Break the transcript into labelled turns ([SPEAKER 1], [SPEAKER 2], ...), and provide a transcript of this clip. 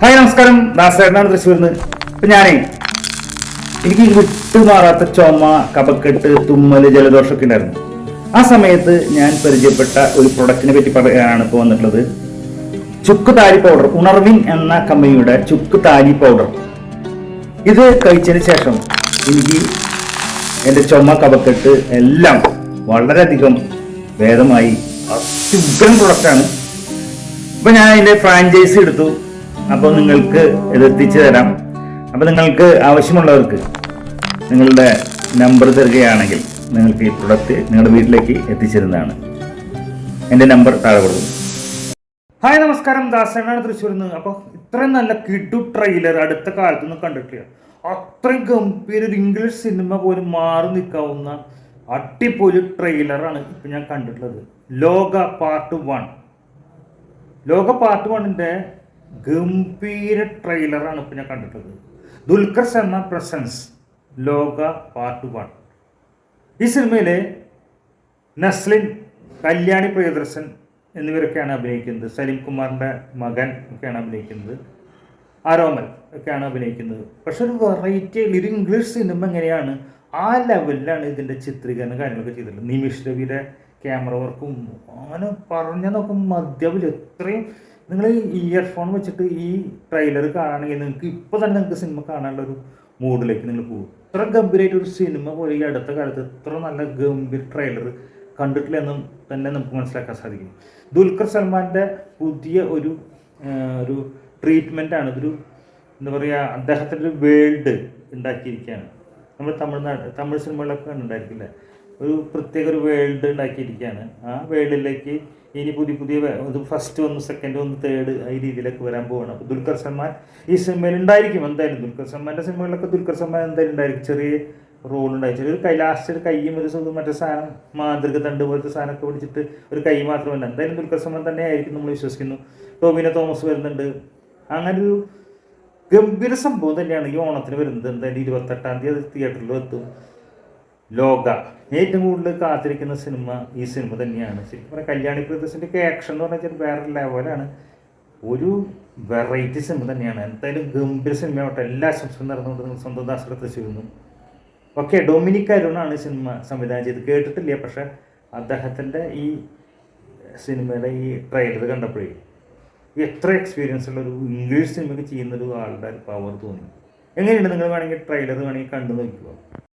[SPEAKER 1] Hi നമസ്കാരം. ദാസേട്ടനാണ് തൃശ്ശൂരിൽ നിന്ന് ഇപ്പൊ ഞാനേ എനിക്ക് വിട്ടുമാറാത്ത ചുമ കപക്കെട്ട് തുമ്മൽ ജലദോഷമൊക്കെ ഉണ്ടായിരുന്നു. ആ സമയത്ത് ഞാൻ പരിചയപ്പെട്ട ഒരു പ്രൊഡക്റ്റിനെ പറ്റി പറയാനാണ് ഇപ്പോൾ വന്നിട്ടുള്ളത്. ചുക്ക് താരി പൗഡർ ഉണർവിൻ എന്ന കമ്പനിയുടെ ചുക്ക് താരി പൗഡർ ഇത് കഴിച്ചതിന് ശേഷം എനിക്ക് എന്റെ ചുമ കപക്കെട്ട് എല്ലാം വളരെയധികം ഭേദമായി. അത്യുഗ്രൻ പ്രൊഡക്റ്റാണ് ഇപ്പൊ ഞാൻ അതിന്റെ ഫ്രാഞ്ചൈസി എടുത്തു. അപ്പോൾ നിങ്ങൾക്ക് ഇത് എത്തിച്ചു തരാം. അപ്പൊ നിങ്ങൾക്ക് ആവശ്യമുള്ളവർക്ക് നിങ്ങളുടെ നമ്പർ തരികയാണെങ്കിൽ നിങ്ങൾക്ക് ഈ പ്രൊഡക്റ്റ് നിങ്ങളുടെ വീട്ടിലേക്ക് എത്തിച്ചിരുന്നതാണ്. എന്റെ നമ്പർ താഴെ കൊടുക്കും. ഹായ് നമസ്കാരം. ദാസനാണ് തൃശ്ശൂരിൽ നിന്ന്. അപ്പോൾ ഇത്രയും നല്ല കിഡു ട്രെയിലർ അടുത്ത കാലത്തൊന്നും കണ്ടിട്ടില്ല. അത്രയും ഗംഭീര ഒരു ഇംഗ്ലീഷ് സിനിമ പോലും മാറി നിൽക്കാവുന്ന അടിപൊളി ട്രെയിലറാണ് ഇപ്പം ഞാൻ കണ്ടിട്ടുള്ളത്. ലോക പാർട്ട് വൺ ലോക പാർട്ട് വണ്ണിന്റെ ഗംഭീര ട്രെയിലറാണ് ഇപ്പം ഞാൻ കണ്ടിട്ടുള്ളത്. Dulquer Salmaan presence Lokah part one ഈ സിനിമയിലെ നസ്ലിൻ കല്യാണി പ്രിയദർശൻ എന്നിവരൊക്കെയാണ് അഭിനയിക്കുന്നത്. സലീം കുമാറിന്റെ മകൻ ഒക്കെയാണ് അഭിനയിക്കുന്നത്. ആരോമൽ ഒക്കെയാണ് അഭിനയിക്കുന്നത്. പക്ഷെ ഒരു വെറൈറ്റി ഒരു ഇംഗ്ലീഷ് സിനിമ എങ്ങനെയാണ് ആ ലെവലിലാണ് ഇതിന്റെ ചിത്രീകരണം കാര്യങ്ങളൊക്കെ ചെയ്തിട്ടുള്ളത്. നിമിഷ് രവിയുടെ ക്യാമറ വർക്കും അങ്ങനെ പറഞ്ഞ നോക്കും മദ്യവിൽ എത്രയും നിങ്ങൾ ഈ ഇയർഫോൺ വെച്ചിട്ട് ഈ ട്രെയിലർ കാണുകയാണെങ്കിൽ നിങ്ങൾക്ക് ഇപ്പോൾ തന്നെ നിങ്ങൾക്ക് സിനിമ കാണാനുള്ള ഒരു മൂഡിലേക്ക് നിങ്ങൾ പോകും. ഇത്ര ഗംഭീരമായിട്ട് ഒരു സിനിമ പോലെ ഈ അടുത്ത കാലത്ത് ഇത്ര നല്ല ഗംഭീര ട്രെയിലർ കണ്ടിട്ടില്ല എന്നും തന്നെ നമുക്ക് മനസ്സിലാക്കാൻ സാധിക്കും. ദുൽഖർ സൽമാന്റെ പുതിയ ഒരു ഒരു ട്രീറ്റ്മെന്റാണ് ഇതൊരു എന്താ പറയുക അദ്ദേഹത്തിന്റെ ഒരു വേൾഡ് ഉണ്ടാക്കിയിരിക്കുകയാണ്. നമ്മൾ തമിഴ്നാട് തമിഴ് സിനിമകളൊക്കെ കണ്ടിട്ടുണ്ടായിരിക്കില്ല ഒരു പ്രത്യേക ഒരു വേൾഡ് ഉണ്ടാക്കിയിരിക്കുകയാണ്. ആ വേൾഡിലേക്ക് ഇനി പുതിയ പുതിയ ഇത് ഫസ്റ്റ് ഒന്ന് സെക്കൻഡ് ഒന്ന് തേർഡ് ഈ രീതിയിലേക്ക് വരാൻ പോവാണ്. അപ്പോൾ ദുൽഖർ സൽമാൻ ഈ സിനിമയിൽ ഉണ്ടായിരിക്കും എന്തായാലും. ദുൽഖർ സൽമാന്റെ സിനിമകളിലൊക്കെ ദുൽഖർ സൽമാൻ എന്തായാലും ഉണ്ടായിരിക്കും. ചെറിയ റോൾ ഉണ്ടായി. ചെറിയ ഒരു കൈ ലാസ്റ്റ് ഒരു കൈയും ഒരു സ്വന്തം മറ്റേ സാധനം മാതൃക തണ്ട് പോലത്തെ സാധനമൊക്കെ പിടിച്ചിട്ട് ഒരു കൈ മാത്രമല്ല. എന്തായാലും ദുൽഖർ സൽമാൻ തന്നെ ആയിരിക്കും നമ്മൾ വിശ്വസിക്കുന്നു. ടോമിനോ തോമസ് വരുന്നുണ്ട്. അങ്ങനെ ഒരു ഗംഭീര സംഭവം തന്നെയാണ് ഈ ഓണത്തിന് വരുന്നത്. എന്തായാലും ഇരുപത്തെട്ടാം തീയതി അത് തിയേറ്ററിൽ എത്തും. ലോക. ഏറ്റവും കൂടുതൽ കാത്തിരിക്കുന്ന സിനിമ ഈ സിനിമ തന്നെയാണ്. ശരിക്കും പറഞ്ഞാൽ കല്യാണി പ്രിയദർശന്റെ ഒക്കെ ആക്ഷൻ എന്ന് പറഞ്ഞാൽ വേറെ ലെവലാണ് ഒരു വെറൈറ്റി സിനിമ തന്നെയാണ്. എന്തായാലും ഗംഭീര സിനിമയാവട്ടെ എല്ലാ ആശംസകളും നടന്നുകൊണ്ട് നിങ്ങൾ സ്വന്തം ദാസയുടെ ചെയ്യുന്നു ഓക്കെ ഡൊമിനിക് അരുണാണ് ഈ സിനിമ സംവിധാനം ചെയ്ത് കേട്ടിട്ടില്ല പക്ഷെ അദ്ദേഹത്തിന്റെ ഈ സിനിമയുടെ ഈ ട്രെയിലർ കണ്ടപ്പോഴേ എത്ര എക്സ്പീരിയൻസ് ഉള്ള ഒരു ഇംഗ്ലീഷ് സിനിമയ്ക്ക് ചെയ്യുന്ന ഒരു ആളുടെ പവർ തോന്നി. എങ്ങനെയുണ്ട്? നിങ്ങൾ വേണമെങ്കിൽ ട്രെയിലർ വേണമെങ്കിൽ കണ്ടു നോക്കുക